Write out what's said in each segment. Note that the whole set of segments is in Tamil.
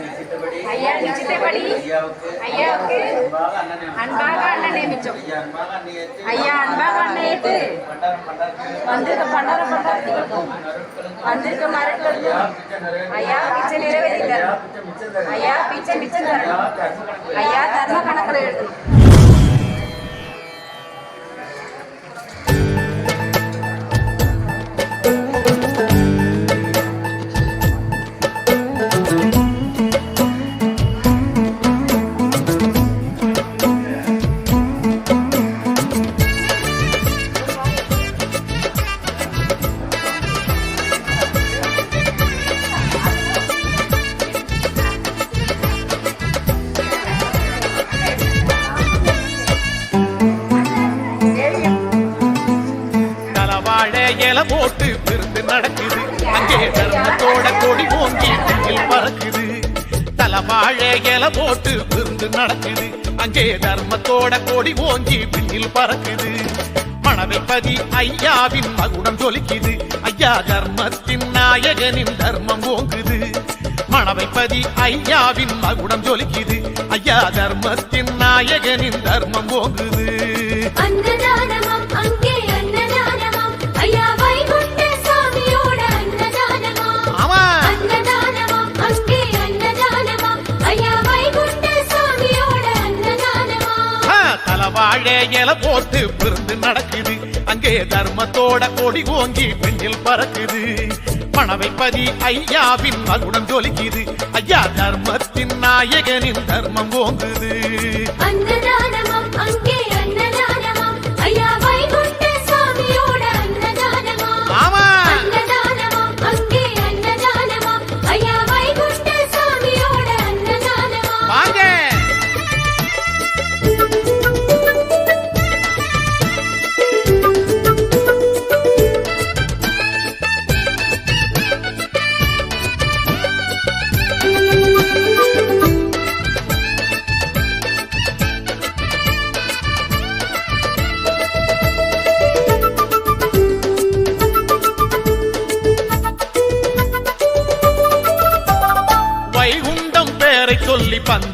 நிச்சயத்தபடி ஐயா நிச்சயத்தபடி ஐயாவுக்கு அன்பாக அண்ணன் நியமிச்சோம் ஐயா அன்பாக அண்ணன் பண்டாரத்தில் வந்திருக்க பண்டார பண்டாரத்திற்கும் வந்திருக்கும் மரங்களுக்கும் ஐயா பிச்சை நிறைவேறித்தார் ஐயா பிச்சை பிச்சை தரணும். ஐயா தர்ம கணக்கில் எழுதணும். வாழ இல போட்டு விருந்து நடக்குது. அங்கே தர்மத்தோட கொடி ஓங்கி நெஞ்சில் பறக்குது. தலவாழ இல போட்டு விருந்து நடக்குது. அங்கே தர்மத்தோட கொடி ஓங்கி பின்னில் பறக்குது. மணவைப்பதி ஐயாவின் மகுடம் ஜொலிக்குது. ஐயா தர்மத்தின் நாயகனின் தர்மம் ஓங்குது. மணவைப்பதி ஐயாவின் மகுடம் ஜொலிக்குது. ஐயா தர்மத்தின் நாயகனின் தர்மம் ஓங்குது. அன்னதானமாம் இல போட்டு விருந்து நடக்குது. அங்கே தர்மத்தோட கொடி ஓங்கி பெண்ணில் பறக்குது. பணவைப்பதி ஐயாவின் மகுடம் ஜொலிக்குது. ஐயா தர்மத்தின் நாயகனின் தர்மம் ஓங்குது.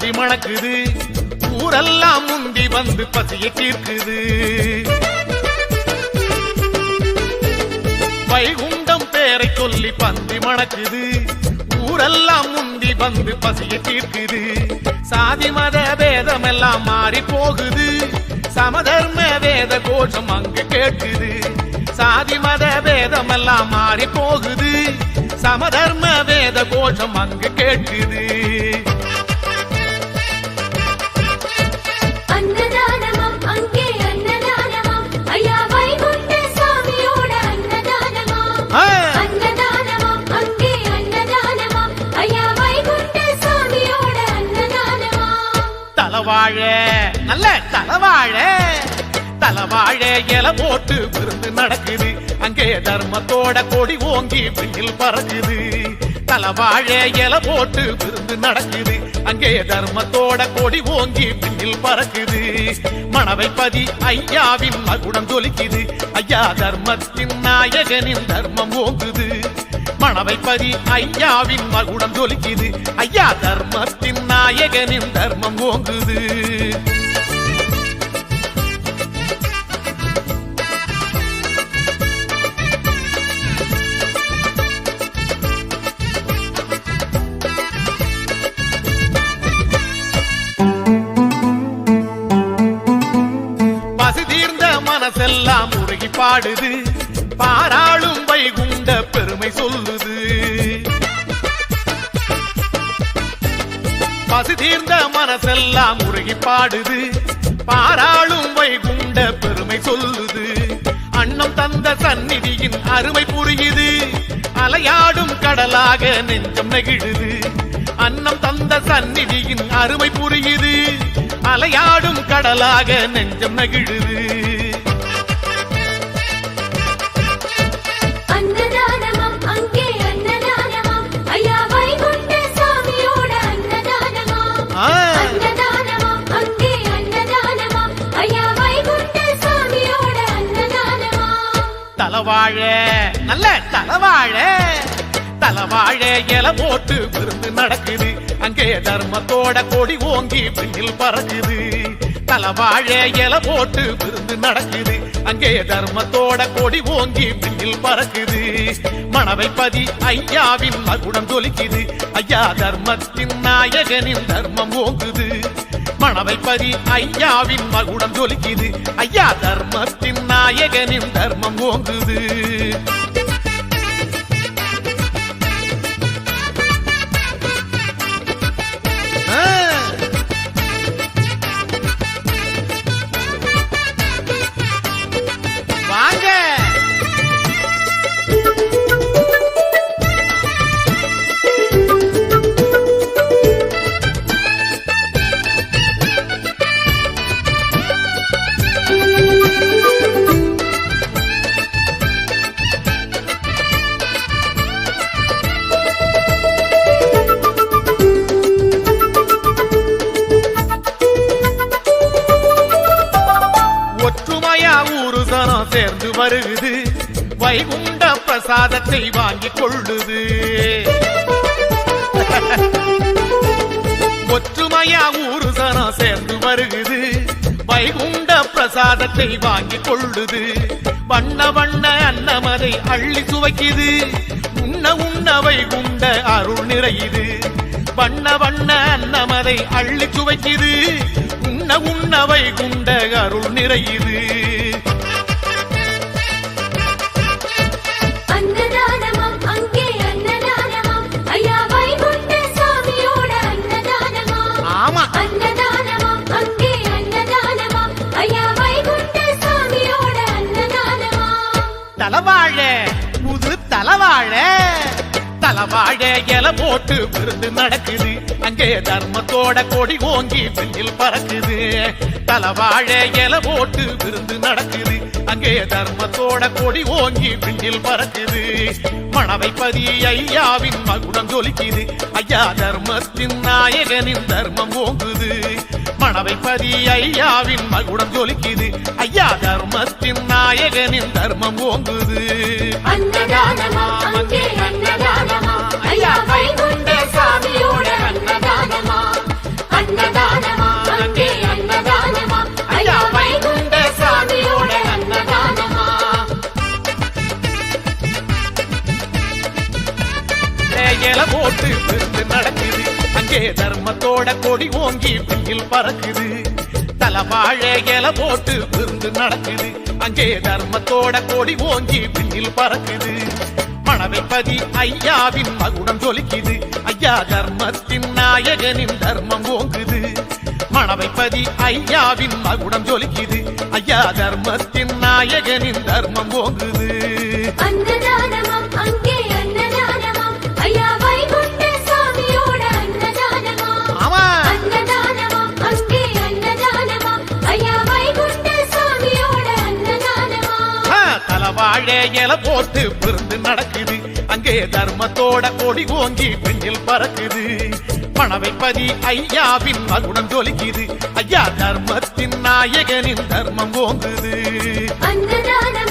பசி மணக்குது. ஊரெல்லாம் முந்தி வந்து பசியை தீர்க்குது வைகுண்டம் பேரை சொல்லி பந்தி மணக்குது. ஊரெல்லாம் முந்தி வந்து பசியை தீர்க்குது சாதி மத பேதம் எல்லாம் மாறி போகுது. சமதர்ம வேத கோஷம் அங்கு கேட்குது. சாதி மத பேதம் எல்லாம் மாறி போகுது. சமதர்ம வேத கோஷம் அங்கு கேட்குது. தலவாழ. நல்ல தலவாழ. தலவாழ இல போட்டு விருந்து நடக்குது. அங்கே தர்மத்தோட கொடி ஓங்கி வெயில் பறக்குது. தலவாழ இல போட்டு விருந்து நடக்குது. அங்கே தர்மத்தோட கொடி ஓங்கி பின்னில் பறக்குது. மணவை பதி ஐயாவின் மகுடம் தொலிக்குது ஐயா தர்மத்தின் நாயகனின் தர்மம் ஓங்குது. மணவைப்பதி ஐயாவின் மகுடம் ஜொலிக்குது. ஐயா தர்மத்தின் நாயகனின் தர்மம் ஓங்குது. பசி மனசெல்லாம் உருகி பாடுது. பாராளும் வைகுண்ட பெருமை சொல்லு பசி தீர்ந்த மனசெல்லாம் உருகி பாடுது. பாராளும் வைகுண்ட பெருமை சொல்லுது. அன்னம் தந்த சந்நிதியின் அருமை புரியுது. அலையாடும் கடலாக நெஞ்சம் நெகிழுது. அன்னம் தந்த சந்நிதியின் அருமை புரியுது. அலையாடும் கடலாக நெஞ்சம் நெகிழுது. தலவாழ நல்ல தலவாழ. தலவாழ இல போட்டு விருந்து நடக்குது. அங்கே தர்மத்தோட கொடி ஓங்கி பின்னில் பறக்குது. தலவாழ இல போட்டு விருந்து நடக்குது. அங்கே தர்மத்தோட கொடி ஓங்கி பின்னில் பறக்குது. மணவை பதி ஐயாவின் மகுடம் தொலிக்குது ஐயா தர்மத்தின் நாயகனின் தர்மம் ஓங்குது. மணவை பதி ஐயாவின் மகுடம் தொலிக்குது ஐயா தர்மத்தின் நாயகனின் தர்மம் ஓங்குது. வருகுது. வைகுண்ட பிரசாதத்தை வாங்கிக் கொள்ளுது. ஒற்றுமையா ஊரு சனம் சேர்ந்து வருகுது. வைகுண்ட பிரசாதத்தை வாங்கிக் கொள்ளுது. வண்ண வண்ண அன்னமதை அள்ளி சுவைக்குது. உண்ண உண்ண வைகுண்ட அருள் நிறையுது. வண்ண வண்ண அன்னமதை அள்ளி சுவைக்குது. உண்ண உண்ண வைகுண்ட அருள் நிறையுது. தலவாழ இல போட்டு விருந்து நடக்குது. அங்கே தர்மத்தோட கொடி ஓங்கி பெண்ணில் பறக்குது. தலவாழ இல போட்டு விருந்து நடக்குது. அங்கே தர்மத்தோட கொடி ஓங்கி பெண்ணில் பறக்குது. மணவை பதி ஐயாவின் மகுடம் ஜொலிக்குது. ஐயா தர்மத்தின் நாயகனின் தர்மம் ஓங்குது. மணவை பதி ஐயாவின் மகுடம் ஜொலிக்குது. ஐயா தர்மத்தின் நாயகனின் தர்மம் ஓங்குது. அன்னதானமா? தர்மத்தோட கொடி ஓங்கி வெயில் பறக்குது. தலவாழ இல போட்டு விருந்து நடக்குது. அங்கே தர்மத்தோட கொடி ஓங்கி வெயில் பறக்குது. மணவைப்பதி ஐயாவின் மகுடம் ஜொலிக்குது. ஐயா தர்மத்தின் நாயகனின் தர்மம் ஓங்குது. மணவைப்பதி ஐயாவின் மகுடம் ஜொலிக்குது. ஐயா தர்மத்தின் நாயகனின் தர்மம் ஓங்குது. அன்னதானமாம் இல போட்டு விருந்து நடக்குது. அங்கே தர்மத்தோட கொடி ஓங்கி பெண்ணில் பறக்குது. பணவை பதி ஐயாவின் மகுடம் ஜொலிக்குது. ஐயா தர்மத்தின் நாயகனின் தர்மம் ஓங்குது. அன்னதானமாம்